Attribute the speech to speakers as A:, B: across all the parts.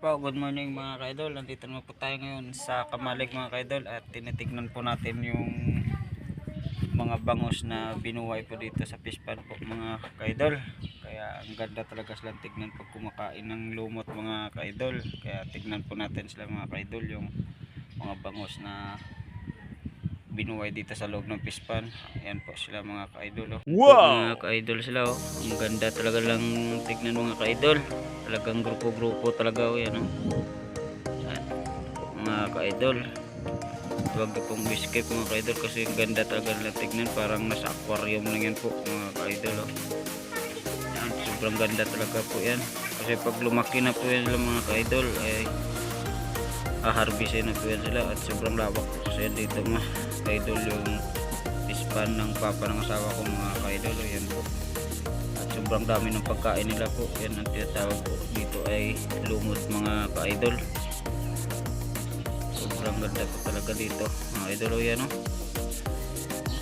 A: Po, good morning mga kaidol. Nandito naman po tayo ngayon sa Kamalig mga kaidol at tinitignan po natin yung mga bangus na binuhay po dito sa fish po mga kaidol. Kaya ang ganda talaga silang tignan pag kumakain ng lumot mga kaidol. Kaya tignan po natin sila mga kaidol yung mga bangus na binuhay dito sa loob ng fish pond. Ayan po sila mga kaidol. Oh.
B: Wow!
A: Mga kaidol sila oh. Ang ganda talaga lang tignan mga kaidol. Talagang grupo-grupo talaga oh yan oh. Yan. Mga kaidol. Huwag pong escape mga kaidol kasi ang ganda talaga lang tignan. Parang nasa aquarium lang yan po mga kaidol oh. Yan, sobrang ganda talaga po yan. Kasi pag lumaki na po yan sila mga kaidol ay haharbisin na po yan sila at sobrang lawak po kasi dito mga kaidol yung pispan ng papa ng asawa ko mga kaidol o yan po. At sobrang dami ng pagkain nila po yan ang tinatawag po. Dito ay lumot mga kaidol. Sobrang ganda po talaga dito mga idol o yan o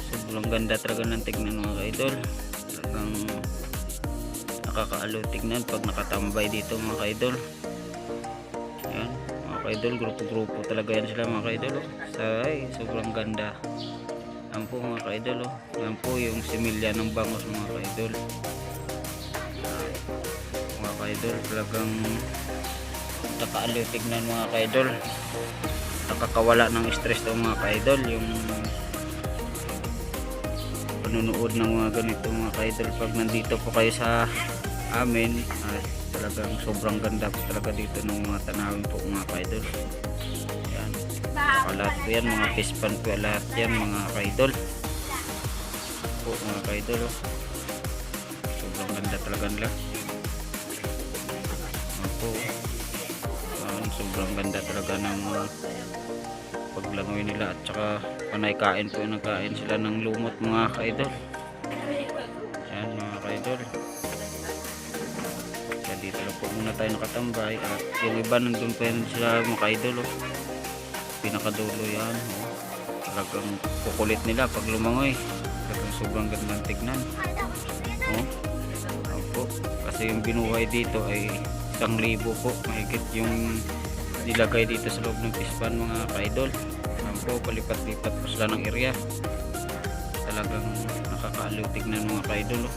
A: sobrang ganda talaga ng tignan mga kaidol. Talagang nakakaalo tignan pag nakatambay dito mga kaidol kaidol grupo-grupo talaga yan sila mga kaidol oh. Ay, sobrang ganda yan po mga kaidol oh. yan po yung similya ng bangos mga kaidol mga kaidol talagang nakaaliw tignan mga kaidol nakakawala ng stress to mga kaidol yung panunood ng mga ganito mga kaidol pag nandito po kayo sa amin at talagang sobrang ganda talaga dito ng mga tanawin po mga kaidol. Yan. Saka lahat po yan mga pispan po lahat yan mga kaidol. Po mga kaidol oh. sobrang ganda talaga nila. Po. Yan, sobrang ganda talaga ng paglangoy nila. At saka panay kain po nagkain sila ng lumot mga kaidol po muna tayo nakatambay at yung iba nandun pa yan sila mga kaidol oh. pinakadulo yan oh. talagang kukulit nila pag lumangoy talagang sobrang gandang tignan oh. Opo. kasi yung binuhay dito ay isang libo po mahigit yung nilagay dito sa loob ng pispan mga kaidol po palipat-lipat po sila ng area talagang nakakaaliw tignan mga kaidol oh.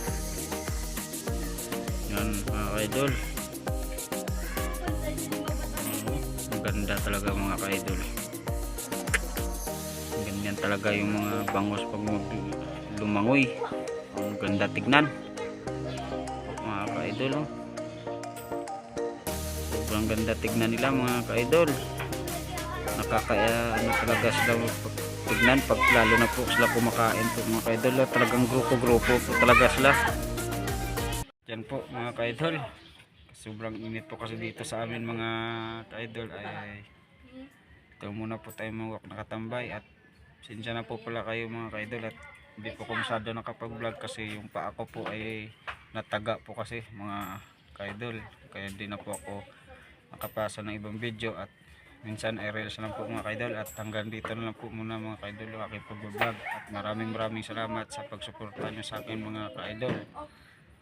A: yan mga kaidol ganda talaga mga kaidol. Ganyan talaga yung mga bangos pag lumangoy. Ang ganda tignan. Mga kaidol oh. sobrang ganda tignan nila mga kaidol. Nakakaya ano talaga sila pag- tignan pag lalo na po sila kumakain po mga kaidol oh. talagang grupo grupo po talaga sila. Yan po mga kaidol sobrang init po kasi dito sa amin mga kaidol. Ay ito muna po tayo mawak nakatambay at sinsya na po pala kayo mga kaidol at hindi po ko masyado nakapag vlog kasi yung paa ko po ay nataga po kasi mga kaidol. Kaya hindi na po ako nakapasa ng ibang video at minsan ay reels lang po mga kaidol. At hanggang dito na lang po muna mga yung aking pag-vlog. At maraming maraming salamat sa pagsuporta nyo sa akin mga kaidol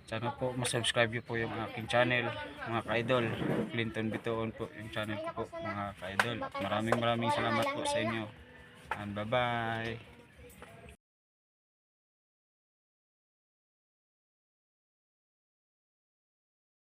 A: sana po masubscribe nyo po yung aking channel mga kaidol. Clinton Bitoon po yung channel ko po mga kaidol. Maraming maraming salamat po sa inyo. And bye bye